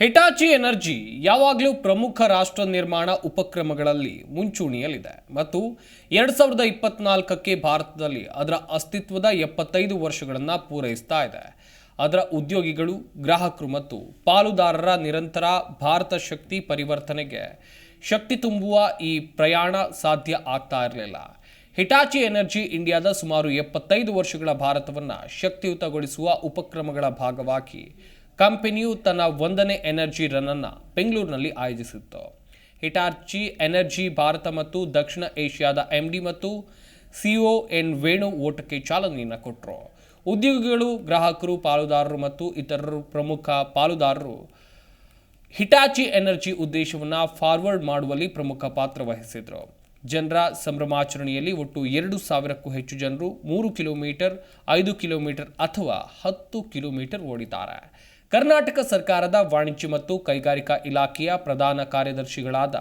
Hitachi energy ಯಾವಾಗಲೂ ಪ್ರಮುಖ ರಾಷ್ಟ್ರ ನಿರ್ಮಾಣ ಉಪಕ್ರಮಗಳಲ್ಲಿ ಮುಂಚೂಣಿಯಲ್ಲಿದೆ. ಮತ್ತು ಎರಡು ಸಾವಿರದ ಇಪ್ಪತ್ನಾಲ್ಕಕ್ಕೆ ಭಾರತದಲ್ಲಿ ಅದರ ಅಸ್ತಿತ್ವದ ಎಪ್ಪತ್ತೈದು ವರ್ಷಗಳನ್ನು ಪೂರೈಸ್ತಾ ಇದೆ. ಅದರ ಉದ್ಯೋಗಿಗಳು, ಗ್ರಾಹಕರು ಮತ್ತು ಪಾಲುದಾರರ ನಿರಂತರ ಭಾರತ ಶಕ್ತಿ ಪರಿವರ್ತನೆಗೆ ಶಕ್ತಿ ತುಂಬುವ ಈ ಪ್ರಯಾಣ ಸಾಧ್ಯ ಆಗ್ತಾ ಇರಲಿಲ್ಲ. ಹಿಟಾಚಿ ಎನರ್ಜಿ ಇಂಡಿಯಾದ ಸುಮಾರು ಎಪ್ಪತ್ತೈದು ವರ್ಷಗಳ ಭಾರತವನ್ನು ಶಕ್ತಿಯುತಗೊಳಿಸುವ ಉಪಕ್ರಮಗಳ ಭಾಗವಾಗಿ ಕಂಪನಿಯು ತನ್ನ ಒಂದನೇ ಎನರ್ಜಿ ರನ್ ಅನ್ನು ಬೆಂಗಳೂರಿನಲ್ಲಿ ಆಯೋಜಿಸಿತ್ತು. ಹಿಟಾರ್ಚಿ, ಎನರ್ಜಿ ಭಾರತ ಮತ್ತು ದಕ್ಷಿಣ ಏಷ್ಯಾದ ಎಂಡಿ ಮತ್ತು ಸಿಒ ಎನ್ ವೇಣು ಓಟಕ್ಕೆ ಚಾಲನೆಯನ್ನು ಕೊಟ್ಟರು ಉದ್ಯೋಗಿಗಳು, ಗ್ರಾಹಕರು, ಪಾಲುದಾರರು ಮತ್ತು ಇತರರು ಪ್ರಮುಖ ಪಾಲುದಾರರು ಹಿಟಾಚಿ ಎನರ್ಜಿ ಉದ್ದೇಶವನ್ನು ಫಾರ್ವರ್ಡ್ ಮಾಡುವಲ್ಲಿ ಪ್ರಮುಖ ಪಾತ್ರ ವಹಿಸಿದರು. ಜನರ ಸಂಭ್ರಮಾಚರಣೆಯಲ್ಲಿ ಒಟ್ಟು ಎರಡು ಸಾವಿರಕ್ಕೂ ಹೆಚ್ಚು ಜನರು ಮೂರು ಕಿಲೋಮೀಟರ್, ಐದು ಕಿಲೋಮೀಟರ್ ಅಥವಾ ಹತ್ತು ಕಿಲೋಮೀಟರ್ ಓಡಿದ್ದಾರೆ. ಕರ್ನಾಟಕ ಸರ್ಕಾರದ ವಾಣಿಜ್ಯ ಮತ್ತು ಕೈಗಾರಿಕಾ ಇಲಾಖೆಯ ಪ್ರಧಾನ ಕಾರ್ಯದರ್ಶಿಗಳಾದ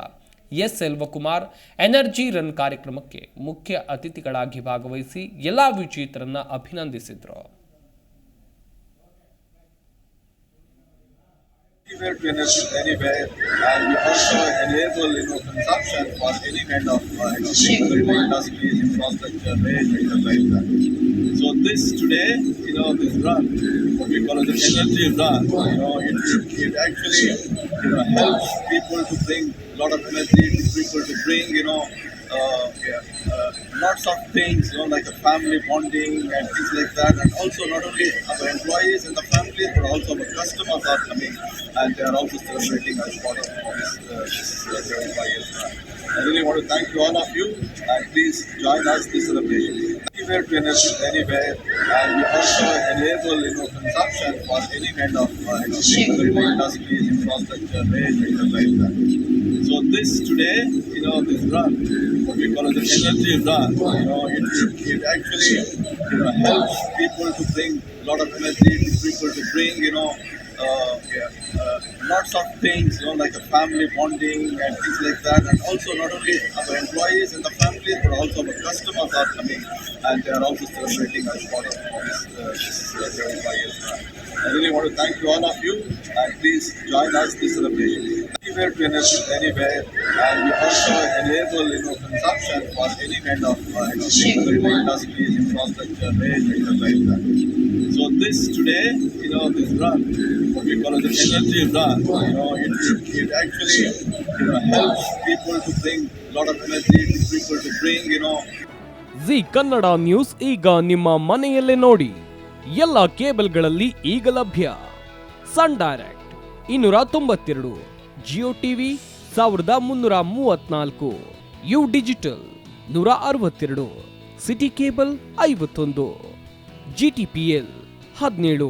ಎಸ್ ಸೆಲ್ವಕುಮಾರ್ ಎನರ್ಜಿ ರನ್ ಕಾರ್ಯಕ್ರಮಕ್ಕೆ ಮುಖ್ಯ ಅತಿಥಿಗಳಾಗಿ ಭಾಗವಹಿಸಿ ಎಲ್ಲ ವಿಜೇತರನ್ನು ಅಭಿನಂದಿಸಿದರು. Energy anywhere and we also enable you know consumption for any kind of uh, you know thing, whether industries, infrastructure, rail, vehicles like that. So this today, you know, this run, what we call as the energy run, you know, it, it actually you know helps people to bring a lot of energy to people to bring you know uh, yeah, uh, lots of things, you know, like a family bonding and things like that. And also not only our employees and the families, but also our customers are coming and they are also celebrating as part of this, uh, this uh, 75 years. I really want to thank you all of you and please join us this celebration. Anywhere to energy anywhere and we also enable you know consumption for any kind of uh, you know thing, whether industries, infrastructure, rail, vehicles like that. So this today, you know, this run, what we call as the energy run, you know, it, it actually, you know, helps people to bring a lot of energy to people to bring, you know, uh, yeah, lots of things, you know, like a family bonding and things like that. And also not only our employees and the families, but also our customers are coming and they are also celebrating as part of this, uh, this uh, 75 years. I really want to thank you all of you and please join us this celebration. Anywhere to energy anywhere and we also enable you know consumption for any kind of uh, you know thing, it is industries, infrastructure, rail, vehicles like that. So this today, you know, this run, what we call as an energy run, you know, it, it actually you know helps people to bring a lot of energy to people to bring you know Zee Kannada news ಈಗ ನಿಮ್ಮ ಮನೆಯಲ್ಲೇ ನೋಡಿ ಎಲ್ಲ ಕೇಬಲ್ಗಳಲ್ಲಿ ಈಗ ಲಭ್ಯ ಸನ್ direct ಇನ್ನೂರ ತೊಂಬತ್ತೆರಡು ಜಿಯೋ ಟಿವಿ ಸಾವಿರದ ಮುನ್ನೂರ ಮೂವತ್ನಾಲ್ಕು ಯು ಡಿಜಿಟಲ್ ನೂರ ಅರವತ್ತೆರಡು ಸಿಟಿ ಕೇಬಲ್ ಐವತ್ತೊಂದು ಜಿ ಟಿ ಪಿ ಎಲ್ ಹದಿನೇಳು